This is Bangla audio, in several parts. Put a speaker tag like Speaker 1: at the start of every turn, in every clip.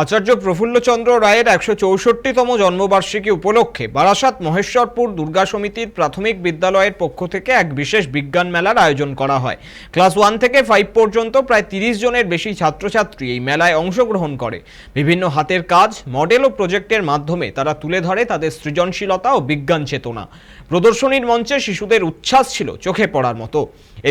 Speaker 1: আচার্য প্রফুল্লচন্দ্র রায়ের একশো চৌষট্টিতম জন্মবার্ষিকী উপলক্ষে বারাসাত মহেশ্বরপুর দুর্গা সমিতির প্রাথমিক বিদ্যালয়ের পক্ষ থেকে এক বিশেষ বিজ্ঞান মেলার আয়োজন করা হয়। ক্লাস ওয়ান থেকে ফাইভ পর্যন্ত প্রায় তিরিশ জনের বেশি ছাত্রছাত্রী এই মেলায় অংশগ্রহণ করে। বিভিন্ন হাতের কাজ, মডেল ও প্রজেক্টের মাধ্যমে তারা তুলে ধরে তাদের সৃজনশীলতা ও বিজ্ঞান চেতনা। প্রদর্শনীর মঞ্চে শিশুদের উচ্ছ্বাস ছিল চোখে পড়ার মতো।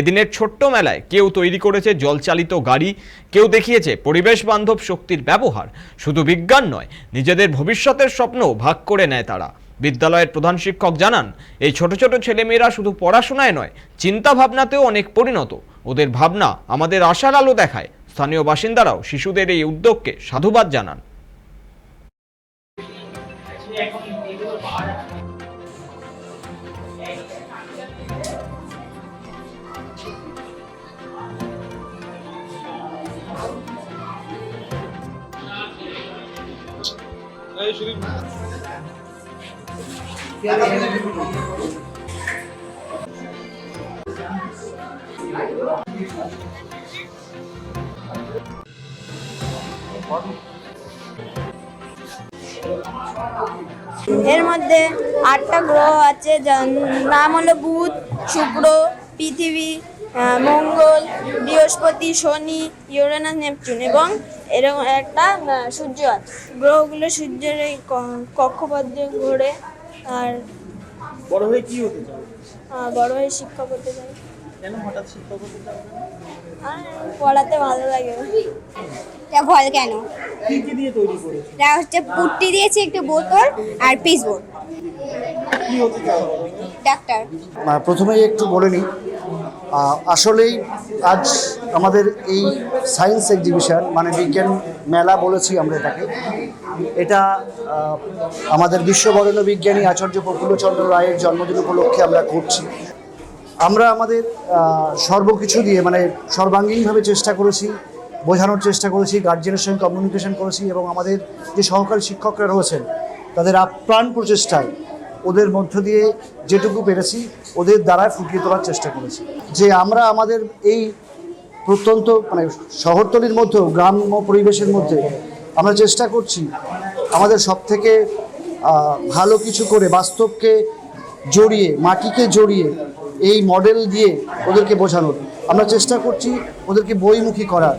Speaker 1: এদিনের ছোট্ট মেলায় কেউ তৈরি করেছে জলচালিত গাড়ি, কেউ দেখিয়েছে পরিবেশ বান্ধব শক্তির ব্যবহার। শুধু বিজ্ঞান নয়, নিজেদের ভবিষ্যতের স্বপ্নও ভাগ করে নেয় তারা। বিদ্যালয়ের প্রধান শিক্ষক জানান, এই ছোট ছোট ছেলেমেয়েরা শুধু পড়াশোনায় নয় চিন্তা ভাবনাতেও অনেক পরিণত। ওদের ভাবনা আমাদের আশার আলো দেখায়। স্থানীয় বাসিন্দারাও শিশুদের এই উদ্যোগকে সাধুবাদ জানান।
Speaker 2: এর মধ্যে আটটা গ্রহ আছে নাম হলো বুধ শুক্র পৃথিবী মঙ্গল বৃহস্পতি শনি ইউরেনাস নেপচুন এবং এরকম একটা সূর্য আছে। গ্রহগুলো সূর্যের এই ক- কক্ষপথে ঘোরে আর
Speaker 3: বড় হয়ে কি হতে চাও?
Speaker 2: বড় হয়ে শিক্ষক হতে চাই।
Speaker 3: কেন হঠাৎ শিক্ষক হতে চাও?
Speaker 2: আর পড়াতে ভালো লাগে
Speaker 4: এটা ভল কেন?
Speaker 3: কি কি দিয়ে তৈরি করেছ?
Speaker 4: এটা হচ্ছে পুট্টি দিয়েছি একটু বোতল আর পিস বোর্ড
Speaker 3: কি হতে চাও?
Speaker 4: ডাক্তার।
Speaker 5: প্রথমেই একটু বলে নিই আসলেই আজ আমাদের এই সায়েন্স এক্সিবিশন মানে বিজ্ঞান মেলা বলেছি আমরা এটাকে, এটা আমাদের বিশ্ববরেণ্য বিজ্ঞানী আচার্য প্রফুল্লচন্দ্র রায়ের জন্মদিন উপলক্ষে আমরা করছি। আমরা আমাদের সর্বকিছু দিয়ে মানে সর্বাঙ্গীনভাবে চেষ্টা করেছি, বোঝানোর চেষ্টা করেছি গার্জেনের সঙ্গে কমিউনিকেশন করেছি এবং আমাদের যে সহকারী শিক্ষকরা রয়েছেন, তাদের আপ্রাণ প্রচেষ্টায় ওদের মধ্য দিয়ে যেটুকু পেরেছি, ওদের দ্বারা ফুটিয়ে তোলার চেষ্টা করেছি। যে আমরা আমাদের এই প্রত্যন্ত মানে শহরতলির মধ্যেও গ্রাম্য পরিবেশের মধ্যে আমরা চেষ্টা করছি আমাদের সব থেকে ভালো কিছু করে বাস্তবকে জড়িয়ে, মাটিকে জড়িয়ে এই মডেল দিয়ে ওদেরকে বোঝানোর। আমরা চেষ্টা করছি ওদেরকে বইমুখী করার।